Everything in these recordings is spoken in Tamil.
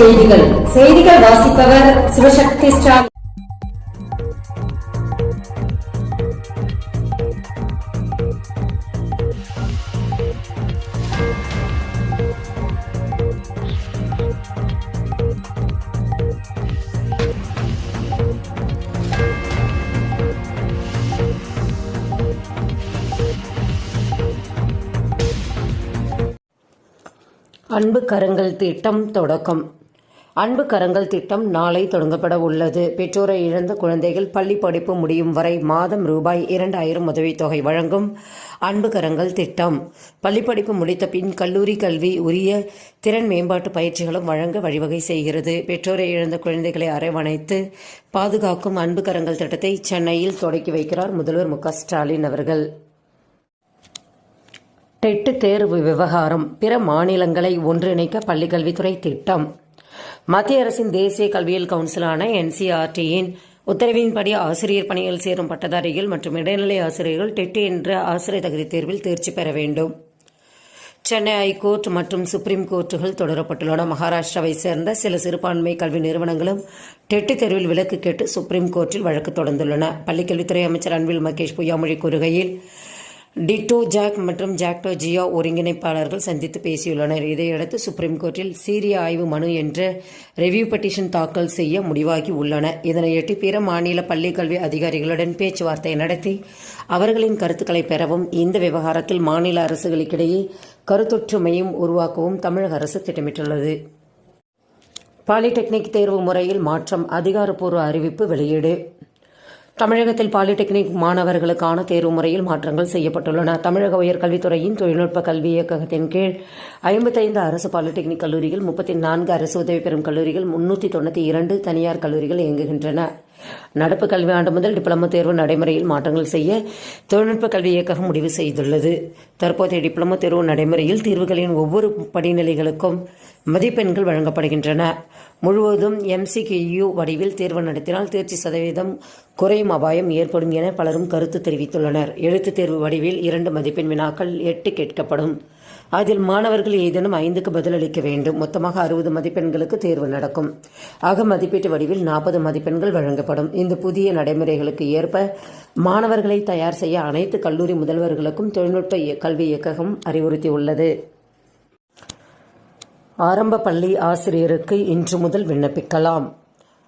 செய்திகள். செய்திகள் வாசிப்பவர் சிவசக்தி ஸ்டாலின். அன்பு கரங்கள் திட்டம் தொடக்கம். அன்பு கரங்கள் திட்டம் நாளை தொடங்கப்பட உள்ளது. பெற்றோரை இழந்த குழந்தைகள் பள்ளி படிப்பு முடியும் வரை மாதம் ரூபாய் இரண்டாயிரம் உதவித்தொகை வழங்கும் அன்பு கரங்கள் திட்டம். பள்ளி படிப்பு முடித்த பின் கல்லூரி கல்வி உரிய திறன் மேம்பாட்டு பயிற்சிகளும் வழங்க வழிவகை செய்கிறது. பெற்றோரை இழந்த குழந்தைகளை அரவணைத்து பாதுகாக்கும் அன்பு கரங்கள் திட்டத்தை சென்னையில் தொடக்கி வைக்கிறார் முதல்வர் மு ஸ்டாலின் அவர்கள். டெட்டு தேர்வு விவகாரம். பிற மாநிலங்களை ஒன்றிணைக்க பள்ளிக்கல்வித்துறை திட்டம். மத்திய அரசின் தேசிய கல்வியியல் கவுன்சிலான என்சிஆர்டியின் உத்தரவின்படி ஆசிரியர் பணியில் சேரும் பட்டதாரிகள் மற்றும் இடைநிலை ஆசிரியர்கள் டெட் என்ற ஆசிரியர் தகுதி தேர்வில் தேர்ச்சி பெற வேண்டும். சென்னை ஐகோர்ட் மற்றும் சுப்ரீம் கோர்ட்டுகள் தொடரப்பட்டுள்ளன. மகாராஷ்டிராவை சேர்ந்த சில சிறுபான்மை கல்வி நிறுவனங்களும் டெட்டு தேர்வில் விலக்கு கேட்டு சுப்ரீம் கோர்ட்டில் வழக்கு தொடர்ந்துள்ளன. பள்ளிக்கல்வித்துறை அமைச்சர் அன்பில் மகேஷ் பொய்யாமொழி கூறுகையில் டிட்டோ ஜாக் மற்றும் ஜாக்டோ ஜியோ ஒருங்கிணைப்பாளர்கள் சந்தித்து பேசியுள்ளனர். இதையடுத்து சுப்ரீம் கோர்ட்டில் சீரிய ஆய்வு மனு என்ற ரிவ்யூ பெட்டிஷன் தாக்கல் செய்ய முடிவாகி உள்ளன. இதனையொட்டி பிற மாநில பள்ளிக்கல்வி அதிகாரிகளுடன் பேச்சுவார்த்தை நடத்தி அவர்களின் கருத்துக்களை பெறவும் இந்த விவகாரத்தில் மாநில அரசுகளுக்கிடையே கருத்தொற்றுமையும் உருவாக்கவும் தமிழக அரசு திட்டமிட்டுள்ளது. பாலிடெக்னிக் தேர்வு முறையில் மாற்றம் அதிகாரப்பூர்வ அறிவிப்பு வெளியீடு. தமிழகத்தில் பாலிடெக்னிக் மாணவர்களுக்கான தேர்வு முறையில் மாற்றங்கள் செய்யப்பட்டுள்ளன. தமிழக உயர்கல்வித்துறையின் தொழில்நுட்ப கல்வி இயக்ககத்தின் கீழ் ஐம்பத்தைந்து அரசு பாலிடெக்னிக் கல்லூரிகள் முப்பத்தி நான்கு அரசு உதவி பெறும் கல்லூரிகள் முன்னூற்றி தொண்ணூற்றி இரண்டு தனியார் கல்லூரிகள் இயங்குகின்றன. நடப்பு கல்வியாண்டு முதல் டிப்ளமோ தேர்வு நடைமுறையில் மாற்றங்கள் செய்ய தொழில்நுட்ப கல்வி இயக்ககம் முடிவு செய்துள்ளது. தற்போதைய டிப்ளமோ தேர்வு நடைமுறையில் தீர்வுகளின் ஒவ்வொரு படிநிலைகளுக்கும் மதிப்பெண்கள் வழங்கப்படுகின்றன. முழுவதும் எம்சிகியூ வடிவில் தேர்வு நடத்தினால் தேர்ச்சி சதவீதம் குறையும் அபாயம் ஏற்படும் என பலரும் கருத்து தெரிவித்துள்ளனர். எழுத்துத் தேர்வு வடிவில் இரண்டு மதிப்பெண் வினாக்கள் எட்டு கேட்கப்படும். அதில் மாணவர்கள் ஏதேனும் ஐந்துக்கு பதிலளிக்க வேண்டும். மொத்தமாக அறுபது மதிப்பெண்களுக்கு தேர்வு நடக்கும். ஆக மதிப்பீட்டு வடிவில் நாற்பது மதிப்பெண்கள் வழங்கப்படும். இந்த புதிய நடைமுறைகளுக்கு ஏற்ப மாணவர்களை தயார் செய்ய அனைத்து கல்லூரி முதல்வர்களுக்கும் தொழில்நுட்ப கல்வி இயக்ககம் அறிவுறுத்தியுள்ளது. ஆரம்ப பள்ளி ஆசிரியருக்கு இன்று முதல் விண்ணப்பிக்கலாம்.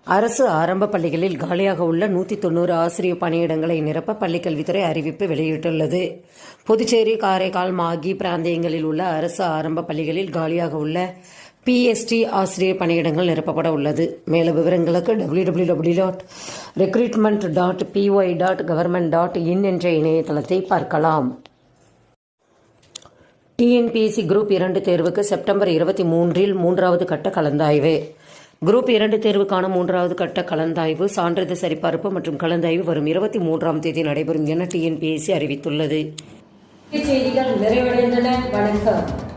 அரசு ஆரம்ப பள்ளிகளில் காலியாக உள்ள நூற்றி தொண்ணூறு ஆசிரியர் பணியிடங்களை நிரப்ப பள்ளிக்கல்வித்துறை அறிவிப்பு வெளியிட்டுள்ளது. புதுச்சேரி காரைக்கால் மாகி பிராந்தியங்களில் உள்ள அரசு ஆரம்ப பள்ளிகளில் காலியாக உள்ள பிஎஸ்டி ஆசிரியர் பணியிடங்கள் நிரப்பப்பட உள்ளது. மேலும் விவரங்களுக்கு W W W dot recruitment dot P Y dot government dot in என்ற இணையதளத்தை பார்க்கலாம் டிஎன்பிஎஸ்சி குரூப் இரண்டு தேர்வுக்கு செப்டம்பர் இருபத்தி மூன்றில் மூன்றாவது கட்ட கலந்தாய்வு. குரூப் இரண்டு தேர்வுக்கான மூன்றாவது கட்ட கலந்தாய்வு சான்றிதழ் சரிபார்ப்பு மற்றும் கலந்தாய்வு வரும் இருபத்தி மூன்றாம் தேதி நடைபெறும் என டிஎன்பிஎஸ்சி அறிவித்துள்ளது. செய்திகள் நிறைவடைந்தன வணக்கம்.